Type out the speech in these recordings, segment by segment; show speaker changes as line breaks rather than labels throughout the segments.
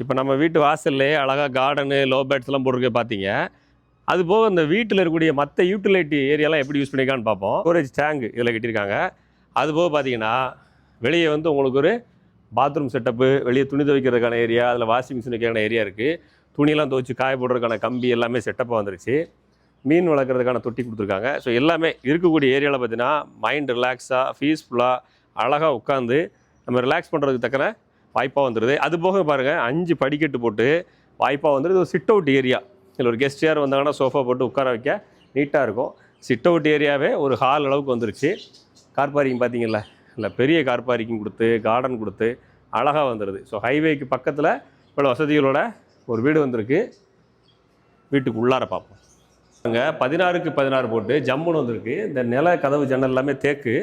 இப்போ நம்ம வீட்டு வாசல்லே அழகாக கார்டனு லோ பேட்ஸ்லாம் போட்டிருக்க பார்த்தீங்க. அது போக இந்த வீட்டில் இருக்கக்கூடிய மற்ற யூட்டிலிட்டி ஏரியாலாம் எப்படி யூஸ் பண்ணிக்கான்னு பார்ப்போம். ஸ்டோரேஜ் டேங்க் இதில் கட்டியிருக்காங்க. அது போக பார்த்தீங்கன்னா வெளியே வந்து உங்களுக்கு ஒரு பாத்ரூம் செட்டப்பு வெளியே துணி துவைக்கிறதுக்கான ஏரியா அதில் வாஷிங் மிஷின் வைக்கிறதுக்கான ஏரியா இருக்குது துணியெல்லாம் துவைச்சி காய போடுறதுக்கான கம்பி எல்லாமே செட்டப்பாக வந்துருச்சு. மீன் வளர்க்குறதுக்கான தொட்டி கொடுத்துருக்காங்க. ஸோ எல்லாமே இருக்கக்கூடிய ஏரியாவில் பார்த்தீங்கன்னா மைண்ட் ரிலாக்ஸாக பீஸ்ஃபுல்லாக அழகாக உட்காந்து நம்ம ரிலாக்ஸ் பண்ணுறதுக்கு தக்கன வாய்ப்பாக வந்துடுது அது போக பாருங்கள் அஞ்சு படிக்கட்டு போட்டு வாய்ப்பாக வந்துடுது ஒரு சிட் அவுட் ஏரியா இல்லை ஒரு கெஸ்ட் சேர் வந்தாங்கன்னா சோஃபா போட்டு உட்கார வைக்க நீட்டாக இருக்கும். சிட் அவுட் ஏரியாவே ஒரு ஹால் அளவுக்கு வந்துருச்சு. கார் பார்க்கிங் பார்த்தீங்கல்ல இல்லை பெரிய கார் பார்க்கிங் கொடுத்து கார்டன் கொடுத்து அழகாக வந்துடுது ஸோ ஹைவேக்கு பக்கத்தில் இவ்வளோ வசதிகளோட ஒரு வீடு வந்திருக்கு. வீட்டுக்கு உள்ளார பார்ப்போம். அங்கே பதினாறுக்கு பதினாறு போட்டு ஜம்முன்னு வந்திருக்கு. இந்த நில கதவு ஜன்னல் எல்லாமே தேக்கு.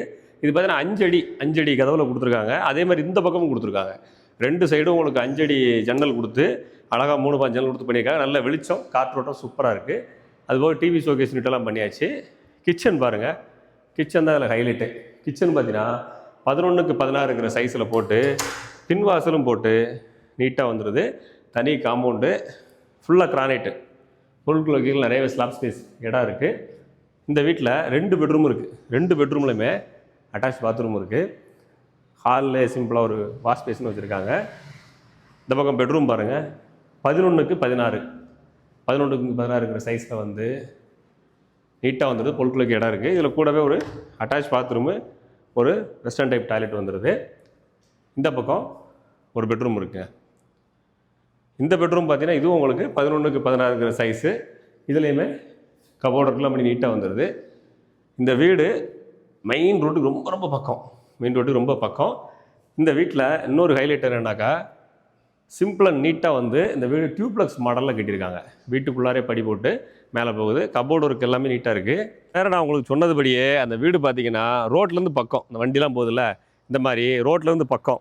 இது பார்த்தீங்கன்னா அஞ்சடி அஞ்சடி கதவில் கொடுத்துருக்காங்க. அதே மாதிரி இந்த பக்கமும் கொடுத்துருக்காங்க. ரெண்டு சைடும் உங்களுக்கு அஞ்சடி ஜன்னல் கொடுத்து அழகாக மூணு பாஞ்சு ஜன்னல் கொடுத்து பண்ணியிருக்காங்க. நல்ல வெளிச்சம் காற்றோட்டம் சூப்பராக இருக்குது அதுபோக டிவி ஷோகேஸ் நீட்டெல்லாம் பண்ணியாச்சு. கிச்சன் பாருங்கள் கிச்சன் தான் அதில் ஹைலைட்டு கிச்சன் பார்த்தீங்கன்னா பதினொன்றுக்கு பதினாறுங்கிற சைஸில் போட்டு பின்வாசலும் போட்டு நீட்டாக வந்துடுது தனி காம்பவுண்டு ஃபுல்லாக கிரானைட்டு பொருட்கள் வகைகள் நிறையவே ஸ்லாப் ஸ்பேஸ் இடம் இருக்குது இந்த வீட்டில் ரெண்டு பெட்ரூம் இருக்குது ரெண்டு பெட்ரூம்லையுமே அட்டாச் பாத்ரூம் இருக்குது ஹாலில் சிம்பிளாக ஒரு வாஷ் பேஷன் வச்சுருக்காங்க. இந்த பக்கம் பெட்ரூம் பாருங்கள் பதினொன்றுக்கு பதினாறு. பதினொன்றுக்கு பதினாறுங்கிற சைஸில் வந்து நீட்டாக வந்துடுது பொருட்களுக்கு இடம் இருக்குது இதில் கூடவே ஒரு அட்டாச் பாத்ரூமு ஒரு வெஸ்டர்ன் டைப் டாய்லெட் வந்துடுது இந்த பக்கம் ஒரு பெட்ரூம் இருக்குது இந்த பெட்ரூம் பார்த்தீங்கன்னா இதுவும் உங்களுக்கு பதினொன்றுக்கு பதினாறுங்கிற சைஸு இதுலேயுமே கபோர்டர்லாம் அப்படி நீட்டாக வந்துடுது இந்த வீடு மெயின் ரோட்டுக்கு ரொம்ப ரொம்ப பக்கம். மெயின் ரோடு ரொம்ப பக்கம். இந்த வீட்டில் இன்னொரு ஹைலைட் என்னன்னாக்கா சிம்பிள் அண்ட் நீட்டாக வந்து இந்த வீடு டியூப்ளக்ஸ் மாடலில் கட்டியிருக்காங்க. வீட்டுக்குள்ளாரே படி போட்டு மேலே போகுது. கபோர்டு ஒர்க் எல்லாமே நீட்டாக இருக்குது வேறு நான் உங்களுக்கு சொன்னதுபடியே அந்த வீடு பார்த்தீங்கன்னா ரோட்லேருந்து பக்கம். இந்த வண்டிலாம் போகுதுல்ல? இந்த மாதிரி ரோட்லேருந்து பக்கம்.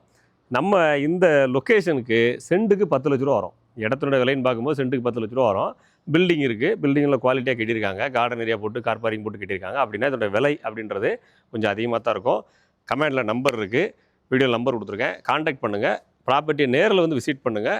நம்ம இந்த லொக்கேஷனுக்கு சென்ட்டுக்கு பத்து லட்ச ரூபா வரும். இடத்தினுடைய விலைன்னு பார்க்கும்போது சென்ட்டுக்கு பத்து லட்ச ரூபா வரும். பில்டிங் இருக்குது பில்டிங்கில் குவாலிட்டியாக கட்டியிருக்காங்க. கார்டன் ஏரியா போட்டு கார் பார்க்கிங் போட்டு கட்டியிருக்காங்க. அப்படின்னா இதோட விலை அப்படின்றது கொஞ்சம் அதிகமாக தான் இருக்கும். கமெண்டில் நம்பர் இருக்குது வீடியோ நம்பர் கொடுத்துருக்கேன். காண்டாக்ட் பண்ணுங்கள் ப்ராப்பர்ட்டியை நேரில் வந்து விசிட் பண்ணுங்கள்